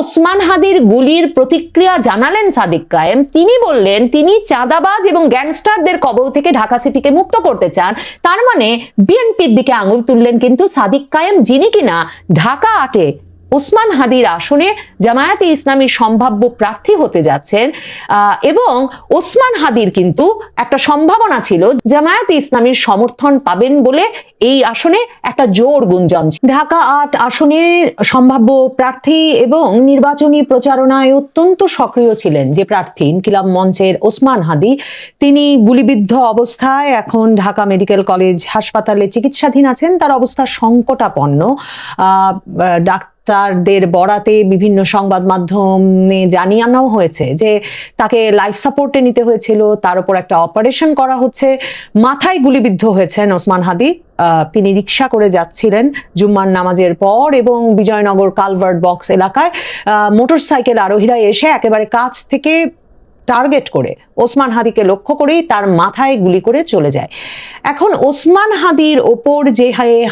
ওসমান হাদির গুলির প্রতিক্রিয়া জানালেন সাদিক কায়েম। তিনি বললেন, তিনি চাঁদাবাজ এবং গ্যাংস্টারদের কবল থেকে ঢাকা সিটিকে মুক্ত করতে চান। তার মানে বিএনপির দিকে আঙুল তুললেন কিন্তু সাদিক কায়েম, যিনি কিনা ঢাকা আটে ওসমান হাদির আসনে জামায়াতে ইসলামীর সম্ভাব্য প্রার্থী হতে যাচ্ছেন এবং ওসমান হাদির কিন্তু একটা সম্ভাবনা ছিল জামায়াতে ইসলামীর সমর্থন পাবেন বলে এই আসনে একটা জোর গুঞ্জন ঢাকা আট আসনের সম্ভাব্য প্রার্থী এবং নির্বাচনী প্রচারণায় অত্যন্ত সক্রিয় ছিলেন যে প্রার্থী ইনকিলাব মঞ্চের ওসমান হাদি। তিনি গুলিবিদ্ধ অবস্থায় এখন ঢাকা মেডিকেল কলেজ হাসপাতালে চিকিৎসাধীন আছেন তার অবস্থা সংকটাপন্ন। আহ, ডাক্তারদের বরাতে বিভিন্ন সংবাদ মাধ্যমে জানিয়ানো হয়েছে যে তাকে লাইফ সাপোর্টে নিতে হয়েছিল, তার উপর একটা অপারেশন করা হচ্ছে, মাথায় গুলিবিদ্ধ হয়েছেন ওসমান হাদি। তিনি রিক্সা করে যাচ্ছিলেন জুম্মার নামাজের পর এবং বিজয়নগর কালভার্ট বক্স এলাকায় মোটরসাইকেল আরোহীরা এসে একেবারে কাছ থেকে টার্গেট করে ওসমান হাদিকে লক্ষ্য করেই তার মাথায় গুলি করে চলে যায়। এখন ওসমান হাদির ওপর যে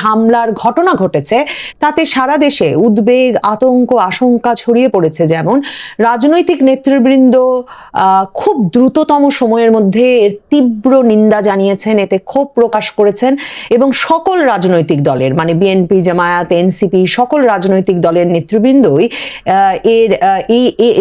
হামলার ঘটনা ঘটেছে, তাতে সারা দেশে উদ্বেগ, আতঙ্ক, আশঙ্কা ছড়িয়ে পড়েছে। যেমন রাজনৈতিক নেতৃবৃন্দ খুব দ্রুততম সময়ের মধ্যে এর তীব্র নিন্দা জানিয়েছেন, এতে ক্ষোভ প্রকাশ করেছেন এবং সকল রাজনৈতিক দলের মানে বিএনপি, জামায়াত, এনসিপি সকল রাজনৈতিক দলের নেতৃবৃন্দই এর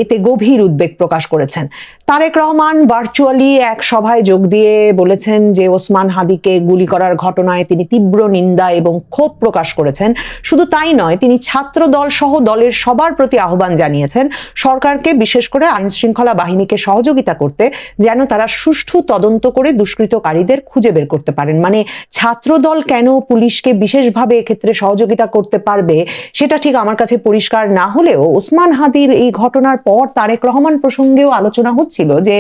এতে গভীর উদ্বেগ প্রকাশ করেছেন। তারেক রহমান ভার্চুয়ালি এক সভায় যোগ দিয়ে বলেছেন যে ওসমান হাদিকে গুলি করার ঘটনায় তিনি তীব্র নিন্দা এবং ক্ষোভ প্রকাশ করেছেন। শুধু তাই নয়, তিনি ছাত্র দল সহ দলের সবার প্রতি আহ্বান জানিয়েছেন, সরকারকে বিশেষ করে আইন শৃঙ্খলা বাহিনীকে সহযোগিতা করতে যেন তারা সুষ্ঠু তদন্ত করে দুষ্কৃতকারীদের খুঁজে বের করতে পারেন। মানে ছাত্র দল কেন পুলিশকে বিশেষভাবে এক্ষেত্রে সহযোগিতা করতে পারবে, সেটা ঠিক আমার কাছে পরিষ্কার না হলেও ওসমান হাদির এই ঘটনার পর তারেক রহমান প্রসঙ্গেও আলোচনা হচ্ছিল যে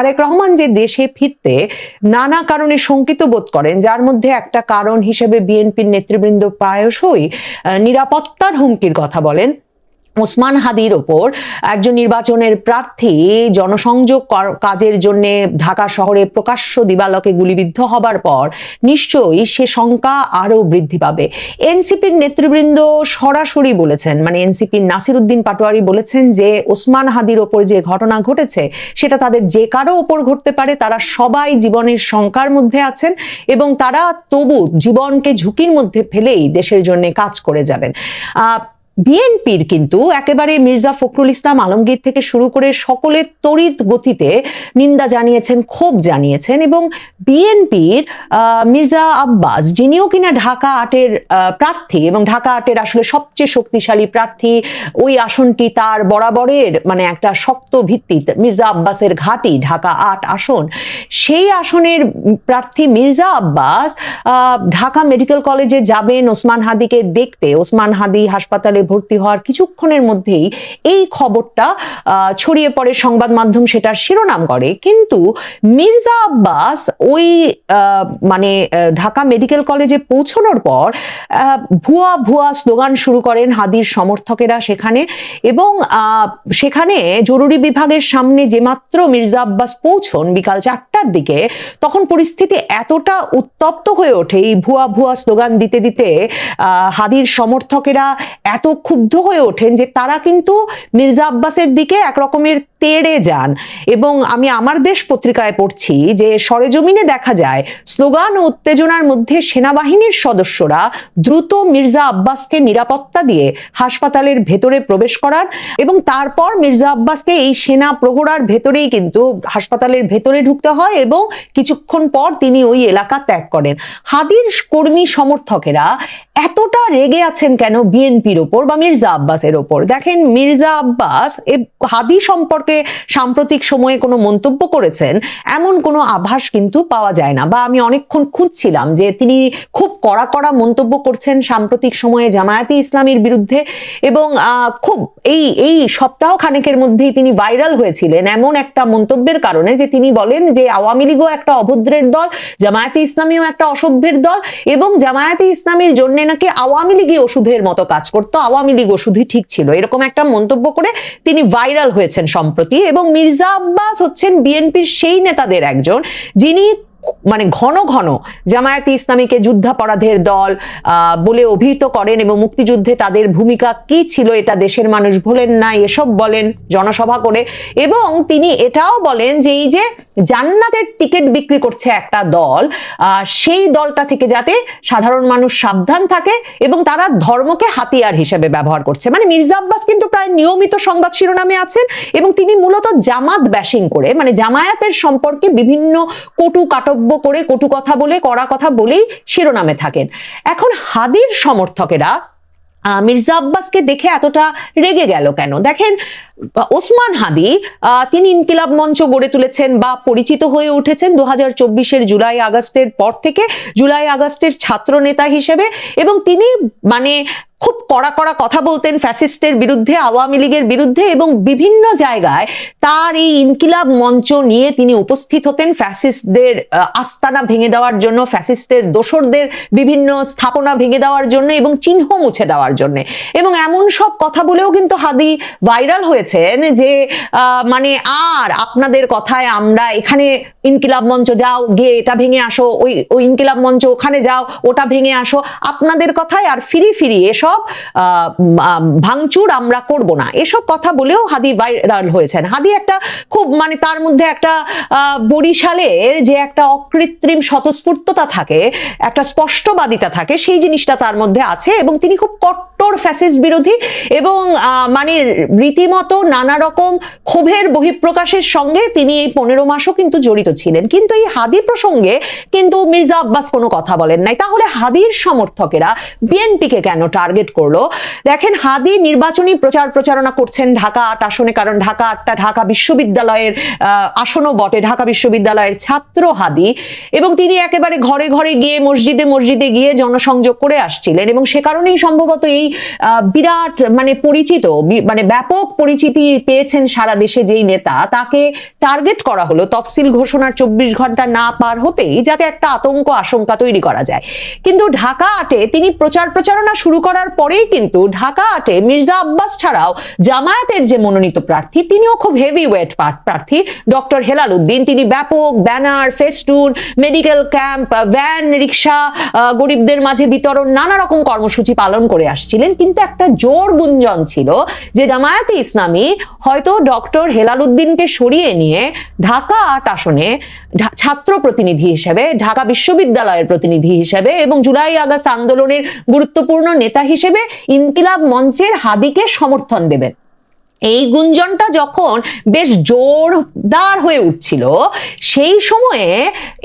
তারেক রহমান যে দেশে ফিরতে নানা কারণে শঙ্কিত বোধ করেন, যার মধ্যে একটা কারণ হিসেবে বিএনপির নেতৃবৃন্দ প্রায়শই নিরাপত্তার হুমকির কথা বলেন। ওসমান হাদির ওপর একজন নির্বাচনের প্রার্থী জনসংযোগ কাজের জন্য ঢাকা শহরে প্রকাশ্য দিবালকে গুলিবিদ্ধ হবার পর নিশ্চয়ই সে শঙ্কা আরও বৃদ্ধি পাবে। এনসিপির নেতৃবৃন্দ সরাসরি বলেছেন মানে এনসিপির নাসির উদ্দিন পাটোয়ারি বলেছেন যে ওসমান হাদির ওপর যে ঘটনা ঘটেছে, সেটা তাদের যে কারও ওপর ঘটতে পারে, তারা সবাই জীবনের শঙ্কার মধ্যে আছেন এবং তারা তবু জীবনকে ঝুঁকির মধ্যে ফেলেই দেশের জন্য কাজ করে যাবেন। বিএনপির কিন্তু একেবারে মির্জা ফখরুল ইসলাম আলমগীর থেকে শুরু করে সকলের তড়িৎ গতিতে নিন্দা জানিয়েছেন, ক্ষোভ জানিয়েছেন এবং বিএনপির মির্জা আব্বাস, যিনিও কিনা ঢাকা আটের প্রার্থী এবং ঢাকা আটের আসলে সবচেয়ে শক্তিশালী প্রার্থী, ওই আসনটি তার বরাবরের মানে একটা শক্ত ভিত্তি মির্জা আব্বাসের ঘাঁটি, ঢাকা আট আসন, সেই আসনের প্রার্থী মির্জা আব্বাস ঢাকা মেডিকেল কলেজে যাবেন, ওসমান হাদিকে দেখতে, ওসমান হাদি হাসপাতালে ভর্তি হওয়ার কিছুক্ষণের মধ্যেই এই খবরটা ছড়িয়ে পড়ে সংবাদ মাধ্যম সেটার শিরোনাম করে কিন্তু মির্জা আব্বাস ওই মানে ঢাকা মেডিকেল কলেজে পৌঁছানোর পর ভুয়া ভুয়া স্লোগান শুরু করেন হাদির সমর্থকেরা সেখানে এবং সেখানে জরুরি বিভাগের সামনে যে মাত্র মির্জা আব্বাস পৌঁছন বিকাল চারটার দিকে, তখন পরিস্থিতি এতটা উত্তপ্ত হয়ে ওঠে। এই ভুয়া ভুয়া স্লোগান দিতে দিতে হাদির সমর্থকেরা এত ক্ষুব্ধ হয়ে ওঠেন যে তারা কিন্তু মির্জা আব্বাসের দিকে একরকমের তেড়ে যান। এবং আমি আমার দেশ পত্রিকায় পড়ছি যে সরেজমিনে দেখা যায়, স্লোগান ও উত্তেজনার মধ্যে সেনাবাহিনীর সদস্যরা দ্রুত মির্জা আব্বাসকে নিরাপত্তা দিয়ে হাসপাতালের ভেতরে প্রবেশ করার এবং তারপর মির্জা আব্বাসকে এই সেনা প্রহরার ভেতরেই কিন্তু হাসপাতালের ভেতরে ঢুকতে হয় এবং কিছুক্ষণ পর তিনি ওই এলাকা ত্যাগ করেন। হাদির কর্মী সমর্থকেরা এতটা রেগে আছেন কেন বিএনপির ওপর? বা মির্জা আব্বাসের ওপর। দেখেন, মির্জা আব্বাস এ হাদি সম্পর্কে সাম্প্রতিক সময়ে কোনো মন্তব্য করেছেন, এমন কোনো আভাস কিন্তু পাওয়া যায় না। বা আমি অনেকক্ষণ খুঁজছিলাম যে তিনি খুব কড়া কড়া মন্তব্য করছেন সাম্প্রতিক সময়ে জামায়াতে ইসলামীর বিরুদ্ধে এবং খুব এই এই সপ্তাহ খানেকের মধ্যেই তিনি ভাইরাল হয়েছিলেন এমন একটা মন্তব্যের কারণে যে তিনি বলেন যে আওয়ামী লীগও একটা অভদ্রের দল, জামায়াতে ইসলামীও একটা অসভ্যের দল এবং জামায়াতে ইসলামীর জন্য নাকি আওয়ামী লীগই ওষুধের মতো কাজ করতো। আওয়ামী লীগ ওষুধই ঠিক ছিল। এরকম একটা মন্তব্য করে তিনি ভাইরাল হয়েছেন সম্প্রতি এবং মির্জা আব্বাস হচ্ছেন বিএনপির সেই নেতাদের একজন যিনি মানে ঘন ঘন জামায়াতে ইসলামীকে যুদ্ধাপরাধের দল বলে অভিহিত করেন এবং মুক্তিযুদ্ধে তাদের ভূমিকা কি ছিল এটা দেশের মানুষ ভোলেন না, এসব বলেন জনসভা করে। এবং তিনি এটাও বলেন যে এই যে জান্নাতের টিকিট বিক্রি করছে একটা দল সেই দলটা থেকে যাতে সাধারণ মানুষ সাবধান থাকে এবং তারা ধর্মকে হাতিয়ার হিসেবে ব্যবহার করছে। মানে মির্জা আব্বাস কিন্তু প্রায় নিয়মিত সংবাদ শিরোনামে আছেন এবং তিনি মূলত জামাত ব্যাশিং করে মানে জামায়াতের সম্পর্কে বিভিন্ন কটু কাটব্য করে কটু কথা বলে কড়া কথা বলেই শিরোনামে থাকেন এখন হাদির সমর্থকেরা মির্জা আব্বাসকে দেখে এতটা রেগে গেল কেন দেখেন ওসমান হাদি তিনি ইনকিলাব মঞ্চ গড়ে তুলেছেন বা পরিচিত হয়ে উঠেছেন দু হাজার জুলাই আগস্টের পর থেকে জুলাই আগস্টের ছাত্র নেতা হিসেবে এবং তিনি মানে খুব কড়া কড়া কথা বলতেন ফ্যাসিস্টের বিরুদ্ধে, আওয়ামী লীগের বিরুদ্ধে এবং বিভিন্ন জায়গায় তার এই ইনকিলাব মঞ্চ নিয়ে তিনি উপস্থিত হতেন ফ্যাসিস্টদের আস্তানা ভেঙে দেওয়ার জন্য ফ্যাসিস্টের দোসরদের বিভিন্ন স্থাপনা ভেঙে দেওয়ার জন্য এবং চিহ্ন মুছে দেওয়ার জন্য। এবং এমন সব কথা বলেও কিন্তু হাদি ভাইরাল হয়েছেন যে মানে আর আপনাদের কথায় আমরা এখানে ইনকিলাব মঞ্চ যাও, গিয়ে এটা ভেঙে আসো, ওই ওই ইনকিলাব মঞ্চ ওখানে যাও, ওটা ভেঙে আসো, আপনাদের কথায় আর ফিরি ফিরি এসব আহ, ভাঙচুর আমরা করব না। এসব কথা বলেও হাদি ভাইরাল হয়েছেন। হাদি একটা খুব মানে তার মধ্যে একটা বরিশালের যে একটা অকৃত্রিম স্বতঃস্ফূর্ততা থাকে একটা স্পষ্টবাদিতা থাকে সেই জিনিসটা তার মধ্যে আছে এবং তিনি খুব কট্টর ফ্যাসিস্ট বিরোধী এবং মানে রীতিমতো নানা রকম ক্ষোভের বহিঃপ্রকাশের সঙ্গে তিনি এই পনেরো মাসও কিন্তু জড়িত ছিলেন। কিন্তু এই হাদি প্রসঙ্গে কিন্তু মির্জা আব্বাস কোনো কথা বলেন নাই। তাহলে হাদির সমর্থকেরা বিএনপিকে কেন টার্গেট করল। দেখেন, হাদি নির্বাচনী প্রচার প্রচারণা করছেন ঢাকা আট আসনে, কারণ ঢাকা আটটা ঢাকা বিশ্ববিদ্যালয়ের আসনও বটে। ঢাকা বিশ্ববিদ্যালয়ের ছাত্র হাদি। এবং তিনি একেবারে ঘরে ঘরে গিয়ে মসজিদে মসজিদে গিয়ে জনসংযোগ করে আসছিলেন। এবং সে কারণেই সম্ভবত এই বিরাট মানে পরিচিত মানে ব্যাপক পরিচিতি পেয়েছেন সারা দেশে যেই নেতা। তাকে টার্গেট করা হলো তফসিল ঘোষণার চব্বিশ ঘণ্টা না পার হতেই যাতে একটা আতঙ্ক, আশঙ্কা তৈরি করা যায়। কিন্তু ঢাকা আটে তিনি প্রচার প্রচারণা শুরু করার পরেই কিন্তু ঢাকা আটে মির্জা আব্বাস ছাড়াও জামায়াতের যে মনোনীত প্রার্থী, তিনিও খুব হেভি ওয়েট প্রার্থী। ডক্টর হেলাল উদ্দিন, তিনি ব্যাপক banner festoon medical camp van rickshaw গরিবদের মাঝে বিতরণ, নানা রকম কর্মসূচি পালন করে আসছিলেন। কিন্তু একটা জোর গুঞ্জন ছিল যে জামায়াতে ইসলামী হয়তো ডক্টর হেলাল উদ্দিনকে সরিয়ে নিয়ে ঢাকা আট আসনে ছাত্র প্রতিনিধি হিসেবে, ঢাকা বিশ্ববিদ্যালয়ের প্রতিনিধি হিসেবে এবং জুলাই আগস্ট আন্দোলনের গুরুত্বপূর্ণ নেতা হিসেবে ইনকিলাব মঞ্চের হাদিকে সমর্থন দেবেন। এই গুঞ্জনটা যখন বেশ জোরদার হয়ে উঠছিল, সেই সময়ে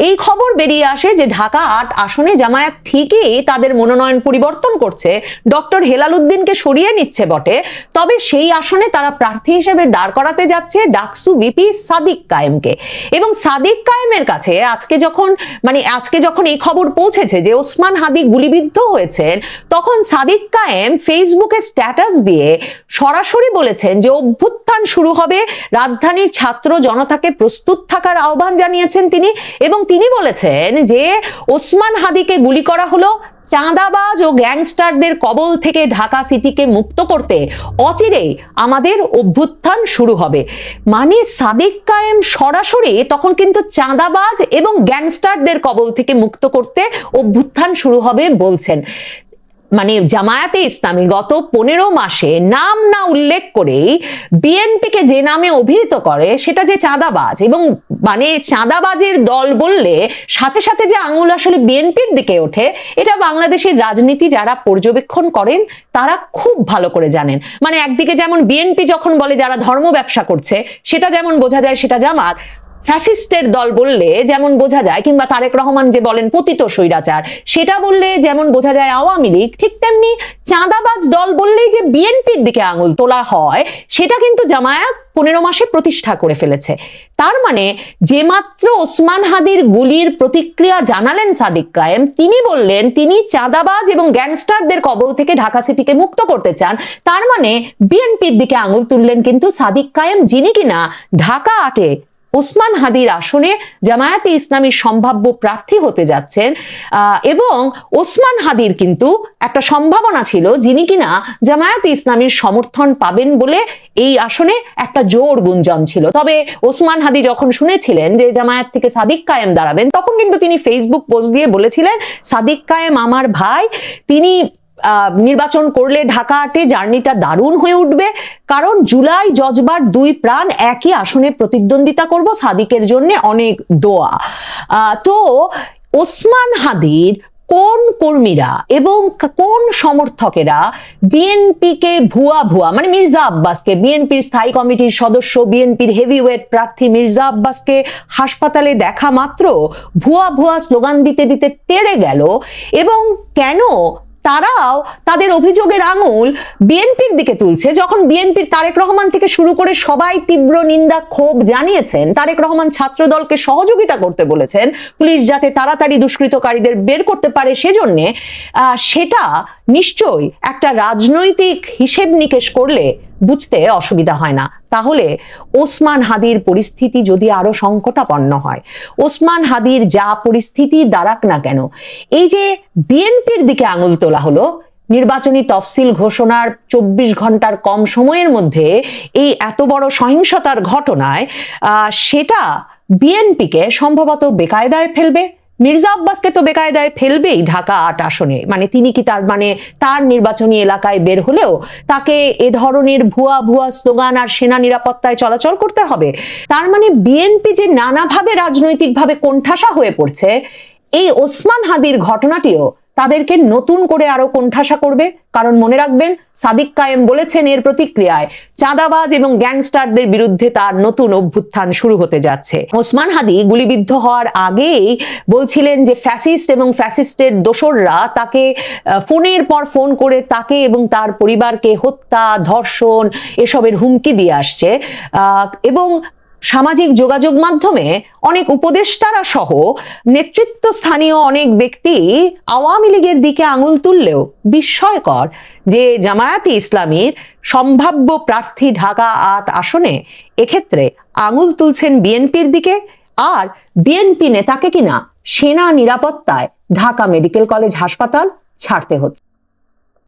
এই খবর বেরিয়ে আসে যে ঢাকা আট আসনে জামায়াত ঠিকই তাদের মনোনয়ন পরিবর্তন করছে। ডক্টর হেলাল উদ্দিনকে সরিয়ে নিচ্ছে বটে। তবে সেই আসনে তারা প্রার্থী হিসেবে দাঁড় করাতে যাচ্ছে ডাকসু বিপি সাদিক কায়েমকে। এবং সাদিক কায়েমের কাছে আজকে যখন মানে আজকে যখন এই খবর পৌঁছেছে যে ওসমান হাদি গুলিবিদ্ধ হয়েছেন, তখন সাদিক কায়েম ফেসবুকে স্ট্যাটাস দিয়ে সরাসরি বলেছেন যে অভ্যুত্থান শুরু হবে, রাজধানীর ছাত্র জনতাকে প্রস্তুত থাকার আহ্বান জানিয়েছেন তিনি এবং তিনি বলেছেন যে ওসমান হাদিকে গুলি করা হলো চাঁদাবাজ ও গ্যাংস্টারদের কবল থেকে ঢাকা সিটিকে মুক্ত করতে। অচিরেই আমাদের অভ্যুত্থান শুরু হবে। মানে সাদিক কায়েম সরাসরি তখন কিন্তু চাঁদাবাজ এবং গ্যাংস্টারদের কবল থেকে মুক্ত করতে অভ্যুত্থান শুরু হবে বলছেন। মানে জামায়াতে ইসলামী গত পনেরো মাসে নাম না উল্লেখ করেই বিএনপিকে যে নামে অভিহিত করে সেটা যে চাঁদাবাজ এবং মানে চাঁদাবাজের দল বললে সাথে সাথে যে আঙুল আসলে বিএনপির দিকে ওঠে, এটা বাংলাদেশের রাজনীতি যারা পর্যবেক্ষণ করেন তারা খুব ভালো করে জানেন। মানে একদিকে যেমন বিএনপি যখন বলে যারা ধর্ম ব্যবসা করছে, সেটা যেমন বোঝা যায় সেটা জামাত ফ্যাসিস্টের দল বললে যেমন বোঝা যায়, কিংবা তারেক রহমান যে বলেন পতিত স্বৈরাচার, সেটা বললে যেমন বোঝা যায় আওয়ামী লীগ, ঠিক তেমনি চাঁদাবাজ দল বললেই যে বিএনপির দিকে আঙুল তোলা হয়, সেটা কিন্তু জামায়াত পনেরো মাসে প্রতিষ্ঠা করে ফেলেছে। তার মানে যে মাত্র ওসমান হাদির গুলির প্রতিক্রিয়া জানালেন সাদিক কায়েম, তিনি বললেন তিনি চাঁদাবাজ এবং গ্যাংস্টারদের কবল থেকে ঢাকা সিটিকে মুক্ত করতে চান, তার মানে বিএনপির দিকে আঙুল তুললেন কিন্তু সাদিক কায়েম, যিনি কিনা ঢাকা আটে ওসমান হাদির আসনে জামায়াতে ইসলামীর সম্ভাব্য প্রার্থী হতে যাচ্ছেন এবং ওসমান হাদির কিন্তু একটা সম্ভাবনা ছিল যিনি কিনা জামায়াতে ইসলামীর সমর্থন পাবেন বলে এই আসনে একটা জোর গুঞ্জন ছিল। তবে ওসমান হাদি যখন শুনেছিলেন যে জামায়াত থেকে সাদিক কায়েম দাঁড়াবেন, তখন কিন্তু তিনি ফেসবুক পোস্ট দিয়ে বলেছিলেন, সাদিক কায়েম আমার ভাই। তিনি নির্বাচন করলে ঢাকা আটে জার্নিটা দারুণ হয়ে উঠবে। কারণ জুলাই জজবার দুই প্রাণ একই আসনে প্রতিদ্বন্দ্বিতা করব সাদিকের জন্য অনেক দোয়া। তো ওসমান হাদির কোন কর্মীরা এবং কোন সমর্থকেরা বিএনপিকে ভুয়া ভুয়া মানে মির্জা আব্বাসকে, বিএনপির স্থায়ী কমিটির সদস্য, বিএনপির হেভিওয়েট প্রার্থী মির্জা আব্বাসকে হাসপাতালে দেখা মাত্র ভুয়া ভুয়া স্লোগান দিতে দিতে তেড়ে গেল এবং কেন তারাও তাদের অভিযোগের আঙুল বিএনপির দিকে তুলছে। যখন বিএনপির তারেক রহমান থেকে শুরু করে সবাই তীব্র নিন্দা, ক্ষোভ জানিয়েছেন, তারেক রহমান ছাত্র দলকে সহযোগিতা করতে বলেছেন, পুলিশ যাতে তাড়াতাড়ি দুষ্কৃতকারীদের বের করতে পারে সেজন্যে সেটা নিশ্চয়ই একটা রাজনৈতিক হিসেব নিকেশ করলে বুঝতে অসুবিধা হয় না। তাহলে ওসমান হাদির পরিস্থিতি যদি আরও সংকটাপন্ন হয়, ওসমান হাদির যা পরিস্থিতি দাঁড়াক না কেন, এই যে বিএনপির দিকে আঙুল তোলা হলো, নির্বাচনী তফসিল ঘোষণার চব্বিশ ঘণ্টার কম সময়ের মধ্যে এই এত বড় সহিংসতার ঘটনায় সেটা বিএনপিকে সম্ভবত বেকায়দায় ফেলবে। মির্জা আব্বাসকে তো বেকায়দায় ফেলবেই ঢাকা আট আসনে। মানে তিনি কি তার মানে তার নির্বাচনী এলাকায় বের হলেও তাকে এ ধরনের ভুয়া ভুয়া স্লোগান আর সেনা নিরাপত্তায় চলাচল করতে হবে? তার মানে বিএনপি যে নানাভাবে রাজনৈতিকভাবে কোণঠাসা হয়ে পড়ছে, এই ওসমান হাদির ঘটনাটিও তাদেরকে নতুন করে আরও কোণঠাসা করবে। কারণ মনে রাখবেন, সাদিক কায়েম বলেছেন এর প্রতিক্রিয়ায়। চাঁদাবাজ এবং গ্যাংস্টারদের বিরুদ্ধে তার নতুন অভ্যুত্থান শুরু হতে যাচ্ছে। ওসমান হাদি গুলিবিদ্ধ হওয়ার আগেই বলছিলেন যে ফ্যাসিস্ট এবং ফ্যাসিস্টের দোসররা তাকে ফোনের পর ফোন করে তাকে এবং তার পরিবারকে হত্যা, ধর্ষণ এসবের হুমকি দিয়ে আসছে। এবং সামাজিক যোগাযোগ মাধ্যমে অনেক উপদেষ্টারা সহ নেতৃত্ব স্থানীয় অনেক ব্যক্তি আওয়ামী লীগের দিকে আঙুল তুললেও বিস্ময়কর যে জামায়াতে ইসলামীর সম্ভাব্য প্রার্থী ঢাকা আট আসনে এক্ষেত্রে আঙুল তুলছেন বিএনপির দিকে। আর বিএনপি নেতাকে কিনা সেনা নিরাপত্তায় ঢাকা মেডিকেল কলেজ হাসপাতাল ছাড়তে হচ্ছে।